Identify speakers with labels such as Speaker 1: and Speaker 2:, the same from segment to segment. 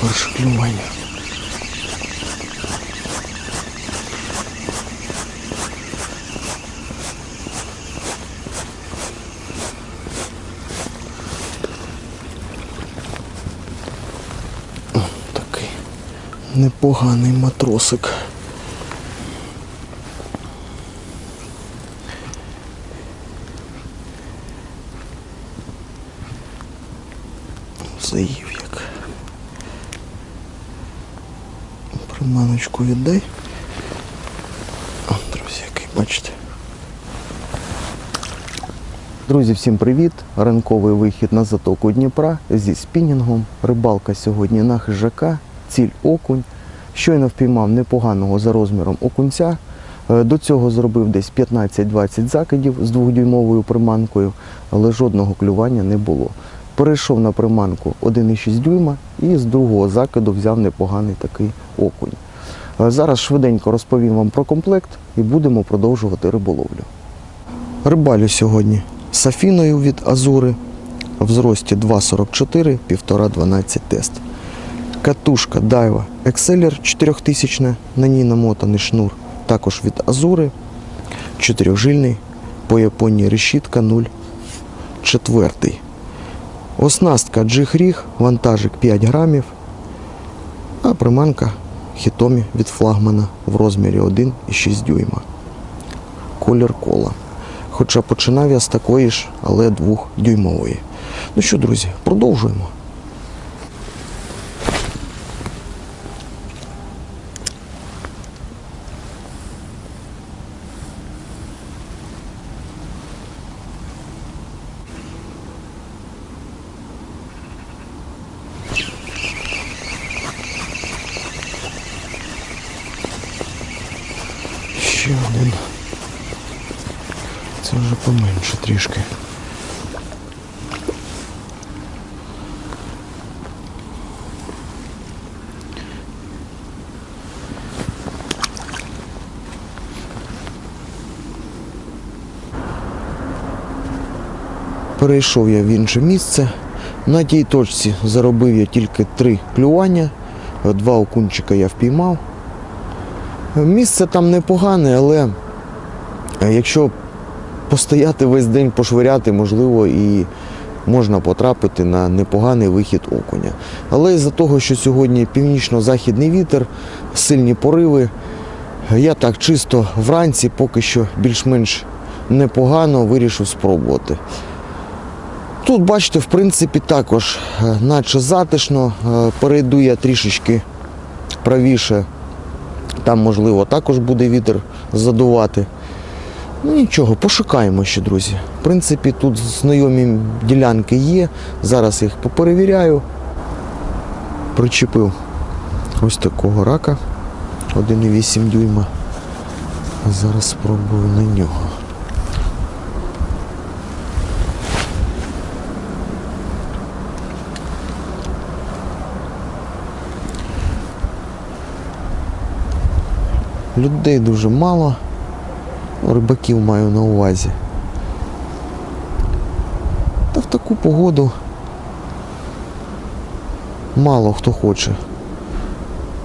Speaker 1: перше клювання. Такий непоганий матросик. Заїв як. Приманочку віддай. О, друзі, який бачите. Друзі, всім привіт! Ранковий вихід на затоку Дніпра зі спінінгом. Рибалка сьогодні на хижака, ціль окунь. Щойно впіймав непоганого за розміром окунця. Е, До цього зробив десь 15-20 закидів з двохдюймовою приманкою, але жодного клювання не було. Перейшов на приманку 1,6 дюйма і з другого закиду взяв непоганий такий окунь. Е, Зараз швиденько розповім вам про комплект і будемо продовжувати риболовлю. Рибалю сьогодні з Афіною від Азури в зрості 2,44, 1,5-12 тест. Катушка Дайва Exceller 4000, на ній намотаний шнур, також від Азури, чотирьохжильний, по Японії решітка 0,4. Оснастка Джихріг, вантажик 5 грамів, а приманка Хітомі від флагмана в розмірі 1,6 дюйма. Колір кола. Хоча починав я з такої ж, але двохдюймової. Ну що, друзі, продовжуємо. Ще один. Це вже поменше трішки. Перейшов я в інше місце. На тій точці заробив я тільки три клювання. Два окунчика я впіймав. Місце там непогане, але е, якщо постояти весь день, пошвиряти, можливо, і можна потрапити на непоганий вихід окуня. Але із-за того, що сьогодні північно-західний вітер, сильні пориви, я так чисто вранці, поки що більш-менш непогано вирішив спробувати. Тут, бачите, в принципі, також, е, наче затишно, Е, перейду я трішечки правіше там, можливо, також буде вітер задувати. Ну нічого, пошукаємо ще, друзі. В принципі, тут знайомі ділянки є. Зараз їх поперевіряю. Причепив ось такого рака 1,8 дюйма. Зараз спробую на нього. Людей дуже мало. Рибаків маю на увазі. Та в таку погоду мало хто хоче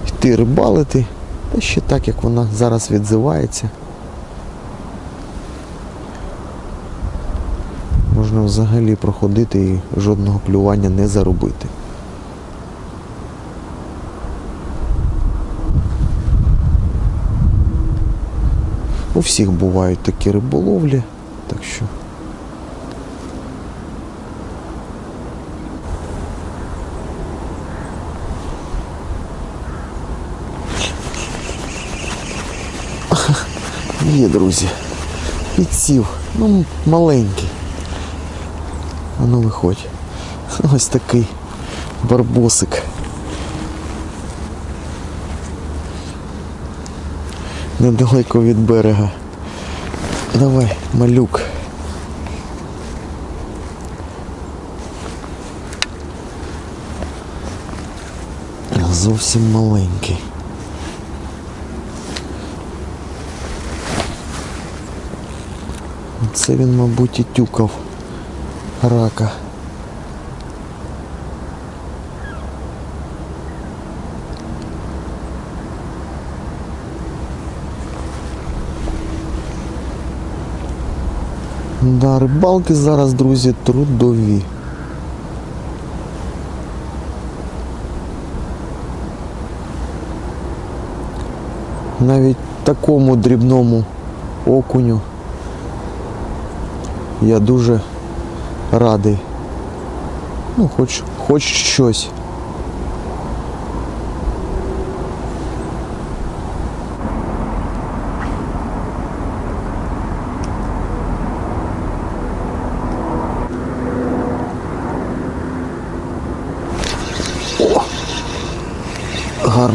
Speaker 1: йти рибалити, та ще так, як вона зараз відзивається. Можна взагалі проходити і жодного клювання не заробити. У всіх бувають такі риболовлі, так що. Є, друзі. Підсів. Ну, маленький. А ну виходь. Ось такий барбосик. Недалеко від берега. Давай, малюк. Зовсім маленький. Це він, мабуть, і тюкав рака. Да, рибалки зараз, друзі, трудові. Навіть такому дрібному окуню я дуже радий. Ну, хоч, хоч щось. О!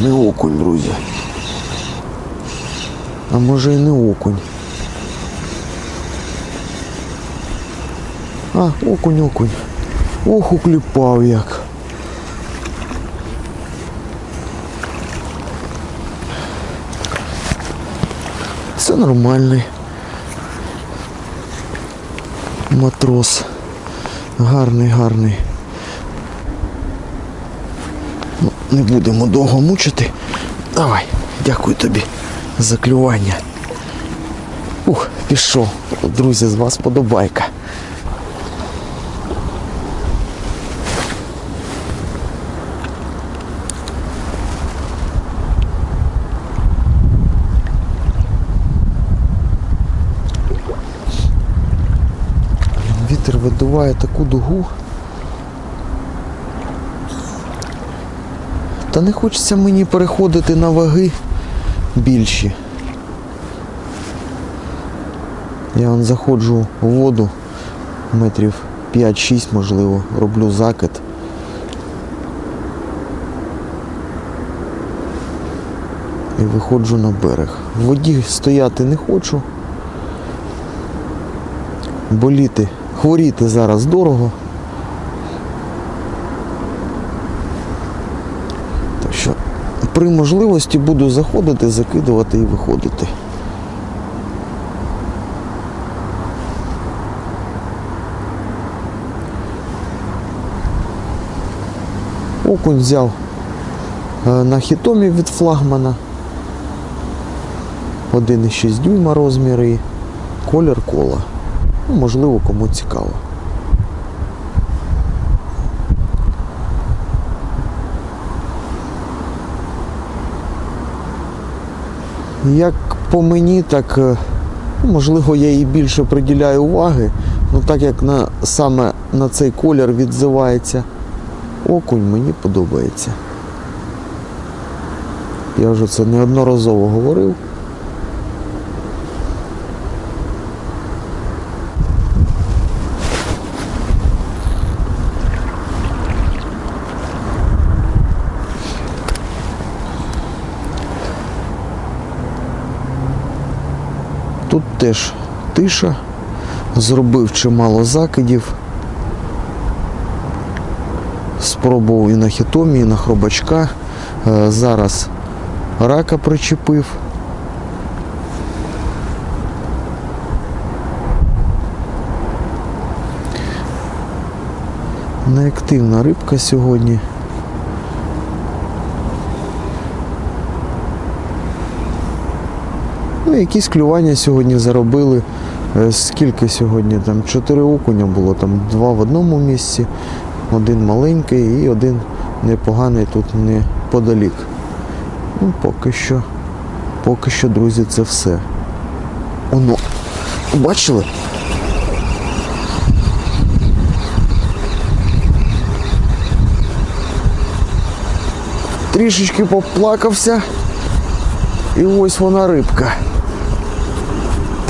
Speaker 1: Гарний окунь, друзі. А може і не окунь. А, окунь, окунь. Ох, укліпав як. Це нормальний. Матрос. Гарний, гарний. Не будемо довго мучити. Давай, дякую тобі за клювання. Ух, пішов. Друзі, з вас подобайка. Вітер видуває таку дугу. Та не хочеться мені переходити на ваги більші. Я вон заходжу в воду метрів 5-6 можливо, роблю закид. І виходжу на берег. В воді стояти не хочу. Боліти, хворіти зараз дорого. Так що при можливості буду заходити, закидувати і виходити. Окунь взяв е, на хітомі від флагмана. 1,6 дюйма розміри колір кола. Ну, можливо, кому цікаво. Як по мені, так е, ну, можливо я їй більше приділяю уваги. Ну так як на, саме на цей колір відзивається окунь, мені подобається. Я вже це неодноразово говорив. Тут теж тиша. Зробив чимало закидів. Спробував і на хітомі, і на хробачка. Е, Зараз рака причепив. Неактивна рибка сьогодні. Ну, якісь клювання сьогодні заробили. Е, Скільки сьогодні? Там чотири окуня було, там два в одному місці, один маленький і один непоганий тут неподалік. Ну, поки що, поки що, друзі, це все. Оно. Бачили? Трішечки поплакався. І ось вона рибка.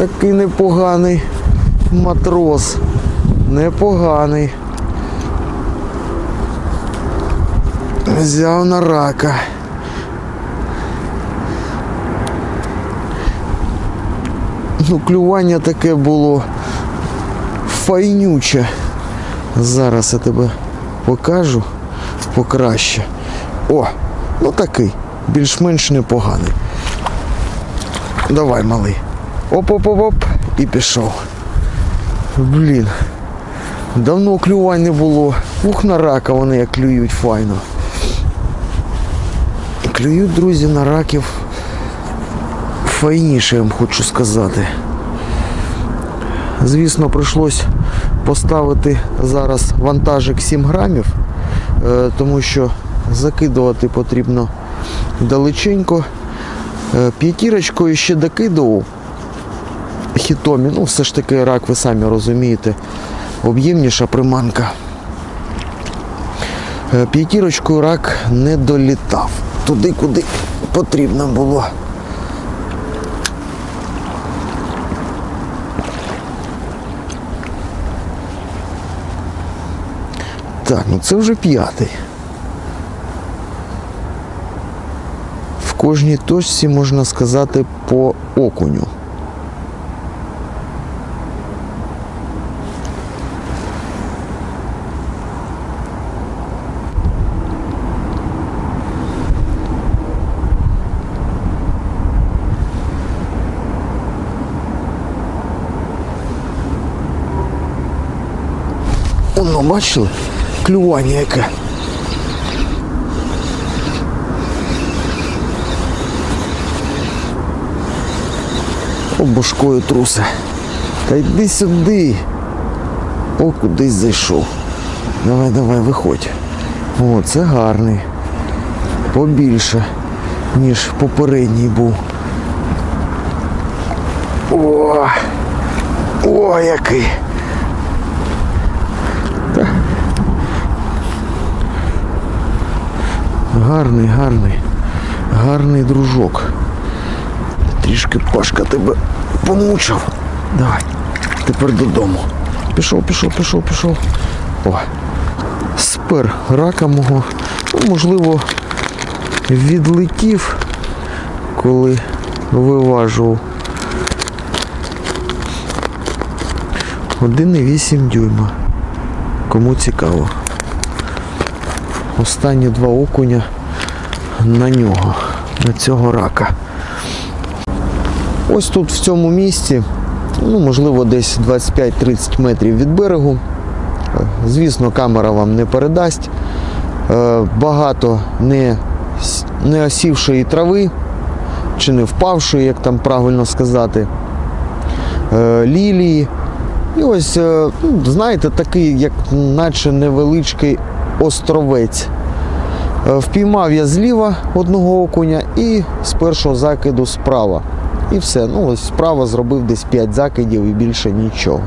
Speaker 1: Такий непоганий матрос. Непоганий. Взяв на рака. Ну, клювання таке було файнюче. Зараз я тебе покажу покраще. О, ну такий, більш-менш непоганий. Давай, малий. Оп-оп-оп-оп. І пішов. Блін. Давно клювань не було. Ух, на рака вони як клюють файно. Клюють, друзі, на раків файніше, я вам хочу сказати. Звісно, прийшлось поставити зараз вантажик 7 грамів, е, тому що закидувати потрібно далеченько. Е, П'ятірочкою ще докидував хітомі. Ну, все ж таки рак, ви самі розумієте, об'ємніша приманка. Е, П'ятірочкою рак не долітав туди, куди потрібно було. Так, ну це вже п'ятий. В кожній точці можна сказати по окуню. Оно, бачили? Клювання яке. Обушкою трусе. Та йди сюди. О, кудись зайшов. Давай, давай, виходь. О, це гарний. Побільше, ніж попередній був. О! О, який! Гарний, гарний, гарний дружок. Трішки Пашка тебе помучив. Давай, тепер додому. Пішов, пішов, пішов, пішов. О, спер рака мого. Ну, можливо, відлетів, коли виважував. 1,8 дюйма. Кому цікаво. Останні два окуня на нього, на цього рака. Ось тут в цьому місці, ну, можливо, десь 25-30 метрів від берегу. Звісно, камера вам не передасть. Е, Багато не, не осівшої трави, чи не впавшої, як там правильно сказати, е, лілії. І ось, е, ну, знаєте, такий, як наче невеличкий островець. Е, Впіймав я зліва одного окуня і з першого закиду справа. І все. Ну, ось справа зробив десь 5 закидів і більше нічого.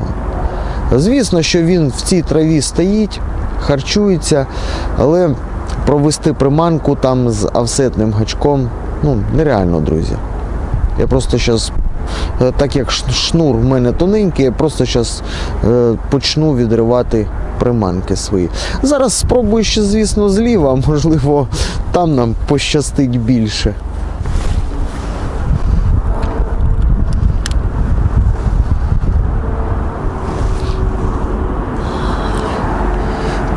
Speaker 1: Звісно, що він в цій траві стоїть, харчується, але провести приманку там з офсетним гачком ну, нереально, друзі. Я просто зараз, так як шнур в мене тоненький, я просто зараз почну відривати приманки свої. Зараз спробую ще, звісно, зліва, можливо, там нам пощастить більше.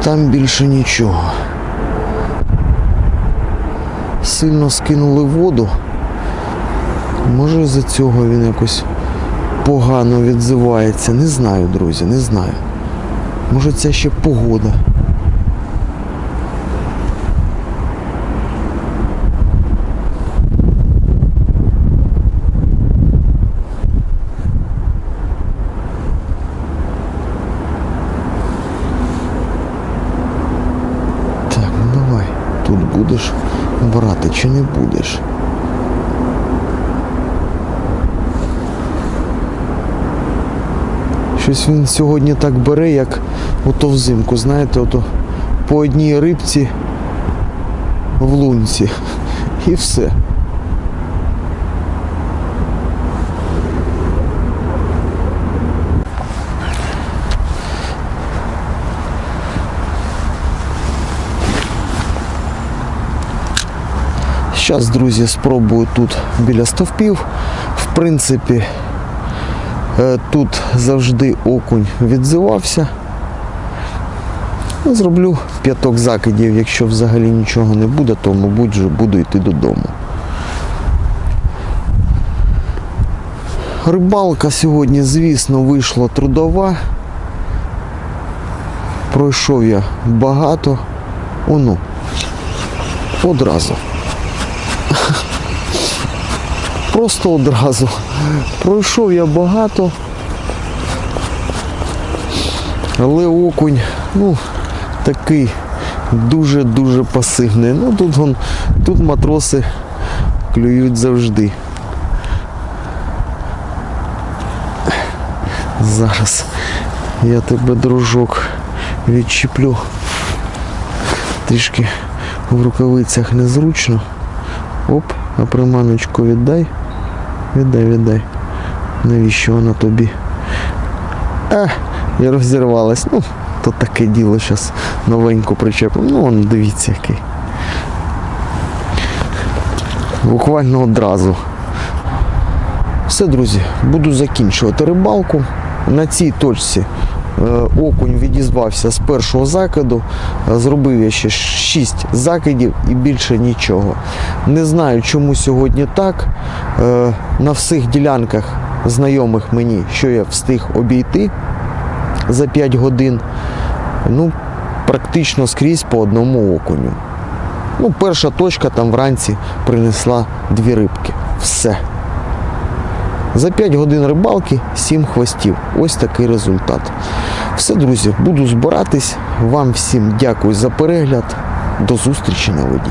Speaker 1: Там більше нічого. Сильно скинули воду. Може з-за цього він якось погано відзивається. Не знаю, друзі, не знаю. Може це ще погода. Так, ну давай. Тут будеш брати чи не будеш? Щось він сьогодні так бере, як ото взимку, знаєте, ото по одній рибці в лунці. І все. Зараз, друзі, спробую тут біля стовпів. В принципі, Тут завжди окунь відзивався. Ну, Зроблю п'яток закидів, якщо взагалі нічого не буде, то, мабуть, вже буду йти додому. Рибалка сьогодні, звісно, вийшла трудова. Пройшов я багато. Оно. Одразу. Просто одразу. Пройшов я багато. Але окунь, ну, такий дуже-дуже пасивний. Ну тут вон, тут матроси клюють завжди. Зараз я тебе, дружок, відчіплю. Трішки в рукавицях незручно. Оп, а приманочку віддай. Віддай, віддай. Навіщо вона тобі? А, і розірвалась. Ну, то таке діло зараз новеньку причепив. Ну, вон дивіться який. Буквально одразу. Все, друзі, буду закінчувати рибалку. На цій точці е, окунь відізвався з першого закиду. Е, Зробив я ще 6 закидів і більше нічого. Не знаю, чому сьогодні так. Е, На всіх ділянках знайомих мені, що я встиг обійти за 5 годин. Ну, практично скрізь по одному окуню. Ну, перша точка там вранці принесла дві рибки. Все. За 5 годин рибалки 7 хвостів. Ось такий результат. Все, друзі, буду збиратись. Вам всім дякую за перегляд. До зустрічі на воді.